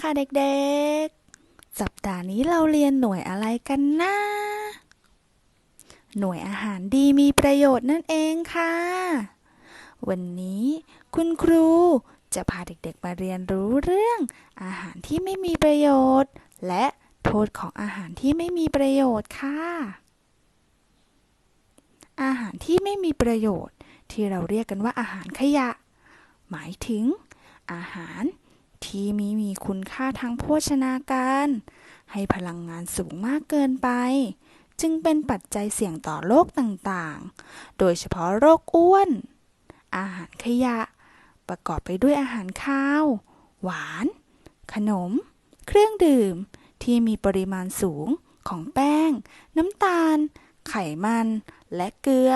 ค่ะเด็กๆ สัปดาห์นี้เราเรียนหน่วยอะไรกันนะ หน่วยอาหารดีมีประโยชน์นั่นเองค่ะ วันนี้คุณครูจะพาเด็กๆมาเรียนรู้เรื่องอาหารที่ไม่มีประโยชน์ และโทษของอาหารที่ไม่มีประโยชน์ค่ะ อาหารที่ไม่มีประโยชน์ ที่เราเรียกกันว่าอาหารขยะ หมายถึง อาหาร ที่มีมีคุณค่าทางโภชนาการ ให้พลังงานสูงมากเกินไป จึงเป็นปัจจัยเสี่ยงต่อโรคต่างๆ โดยเฉพาะโรคอ้วน อาหารขยะ ประกอบไปด้วยอาหารข้าว หวาน ขนม เครื่องดื่ม ที่มีปริมาณสูงของแป้ง น้ำตาล ไขมัน และเกลือ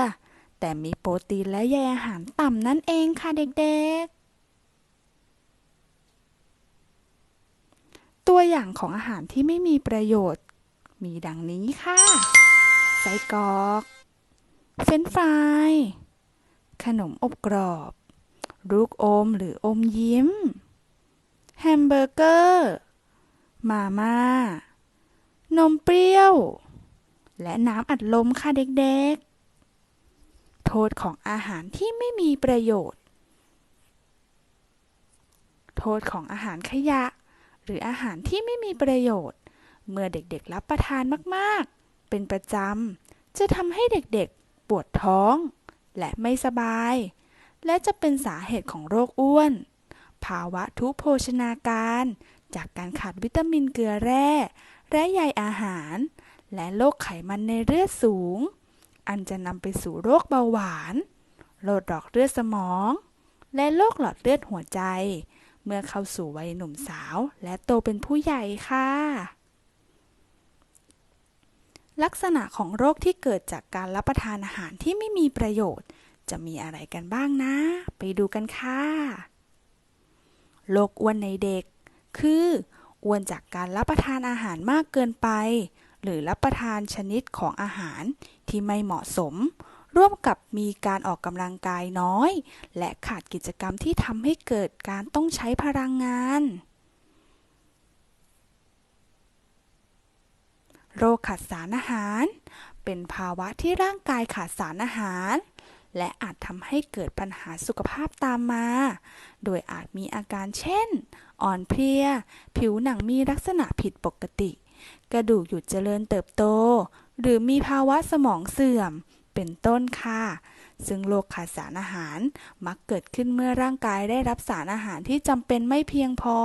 แต่มีโปรตีนและใยอาหารต่ำนั่นเองค่ะเด็กๆ ตัวอย่างของอาหารที่ไม่มีประโยชน์ มีดังนี้ค่ะ ไส้กรอก เฟรนฟราย ขนมอบกรอบ ลูกอมหรืออมยิ้ม แฮมเบอร์เกอร์ มาม่า นมเปรี้ยว และน้ำอัดลมค่ะเด็กๆ โทษของอาหารที่ไม่มีประโยชน์ โทษของอาหารขยะ หรืออาหารที่ไม่มีประโยชน์ เมื่อเด็กๆรับประทานมากๆ เป็นประจำ จะทำให้เด็กๆ ปวดท้อง และไม่สบาย และจะเป็นสาเหตุของโรคอ้วน ภาวะทุพโภชนาการ จากการขาดวิตามินเกลือแร่ และใยอาหาร และโรคไขมันในเลือดสูง อันจะนำไปสู่โรคเบาหวานโรคหลอดเลือดสมอง และโรคหลอดเลือดหัวใจ เมื่อเข้าสู่วัยหนุ่มสาว และโตเป็นผู้ใหญ่ค่ะ ลักษณะของโรคที่เกิดจากการรับประทานอาหารที่ไม่มีประโยชน์ จะมีอะไรกันบ้างนะ ไปดูกันค่ะโรคอ้วนในเด็ก คืออ้วนจากการรับประทานอาหารมากเกินไป หรือรับประทานชนิดของอาหารที่ไม่เหมาะสม ร่วมกับมีการออกกำลังกายน้อย และขาดกิจกรรมที่ทำให้เกิดการต้องใช้พลังงาน โรคขาดสารอาหาร เป็นภาวะที่ร่างกายขาดสารอาหาร และอาจทำให้เกิดปัญหาสุขภาพตามมา โดยอาจมีอาการเช่น อ่อนเพลีย ผิวหนังมีลักษณะผิดปกติ กระดูกหยุดเจริญเติบโต หรือมีภาวะสมองเสื่อม เป็นต้นค่ะ ซึ่งโรคขาดสารอาหารมักเกิดขึ้นเมื่อร่างกายได้รับสารอาหารที่จำเป็นไม่เพียงพอ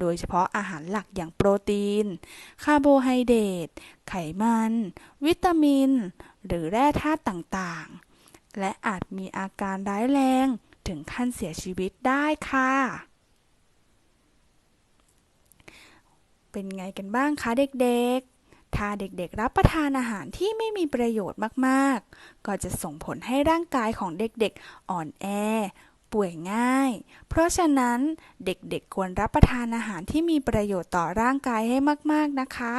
โดยเฉพาะอาหารหลักอย่างโปรตีน คาร์โบไฮเดรต ไขมัน วิตามิน หรือแร่ธาตุต่างๆ และอาจมีอาการร้ายแรงถึงขั้นเสียชีวิตได้ค่ะ เป็นไงกันบ้างคะเด็กๆ ถ้าเด็กๆ รับประทานอาหารที่ไม่มีประโยชน์มากๆ ก็จะส่งผลให้ร่างกายของเด็กๆ อ่อนแอ ป่วยง่าย เพราะฉะนั้นเด็กๆ ควรรับประทานอาหารที่มีประโยชน์ต่อร่างกายให้มากๆนะคะ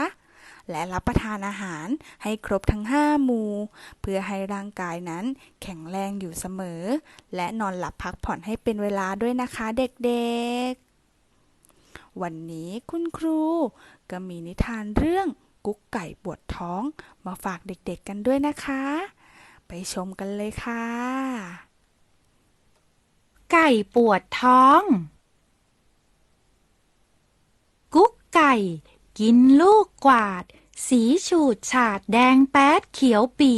และรับประทานอาหารให้ครบทั้ง 5 หมู่ เพื่อให้ร่างกายนั้นแข็งแรงอยู่เสมอ และนอนหลับพักผ่อนให้เป็นเวลาด้วยนะคะเด็กๆ วันนี้คุณครูก็มีนิทานเรื่อง กุ๊กไก่ปวดท้อง มาฝากเด็กๆกันด้วยนะคะ ไปชมกันเลยค่ะ ไก่ปวดท้อง กุ๊กไก่ กินลูกกวาด สีฉูดฉาดแดงแป๊ดเขียวปี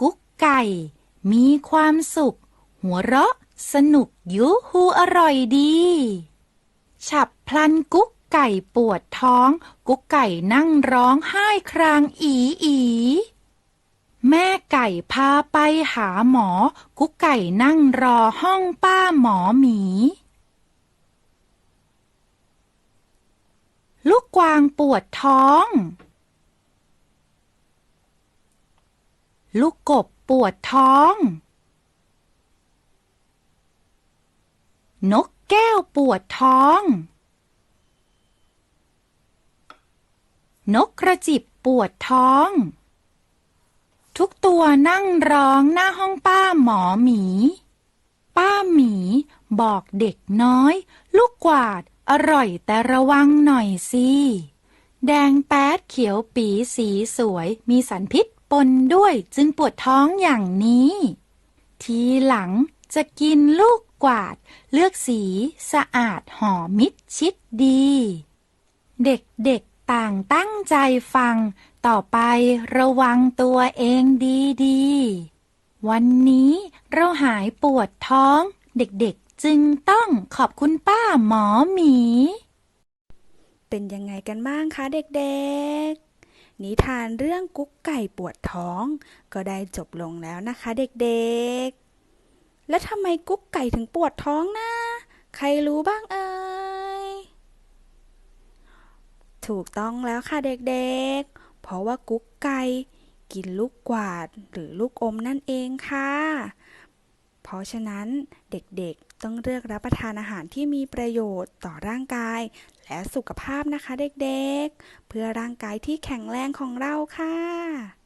กุ๊กไก่ มีความสุข หัวเราะ สนุกยูฮูอร่อยดี ฉับพลันกุ๊ก ไก่ปวดท้อง กุ๊กไก่นั่งร้องไห้ครางอีอีแม่ไก่พาไปหาหมอ กุ๊กไก่นั่งรอห้องป้าหมอหมี ลูกกวางปวดท้อง ลูกกบปวดท้อง นกแก้วปวดท้อง นกกระจิบปวดท้อง ทุกตัวนั่งร้องหน้าห้องป้าหมอหมี ป้าหมีบอกเด็กน้อย ลูกกวาดอร่อยแต่ระวังหน่อยสิ แดงแป๊ดเขียวปีสีสวยมีสารพิษปนด้วยจึงปวดท้องอย่างนี้ ทีหลังจะกินลูกกวาด เลือกสีสะอาดหอมมิดชิดดี เด็กๆ ต่างตั้งใจฟัง ต่อไประวังตัวเองดีๆ วันนี้เราหายปวดท้อง เด็กๆจึงต้องขอบคุณป้าหมอหมี เป็นยังไงกันบ้างคะเด็กๆ นิทานเรื่องกุ๊กไก่ปวดท้อง ก็ได้จบลงแล้วนะคะเด็กๆ แล้วทำไมกุ๊กไก่ถึงปวดท้องนะ ใครรู้บ้างเอ่ย ถูกต้องแล้วค่ะเด็กๆ เพราะว่ากุ๊กไก่กินลูกกวาดหรือลูกอมนั่นเองค่ะ เพราะฉะนั้นเด็กๆต้องเลือกรับประทานอาหารที่มีประโยชน์ต่อร่างกาย และสุขภาพนะคะเด็กๆ เพื่อร่างกายที่แข็งแรงของเราค่ะ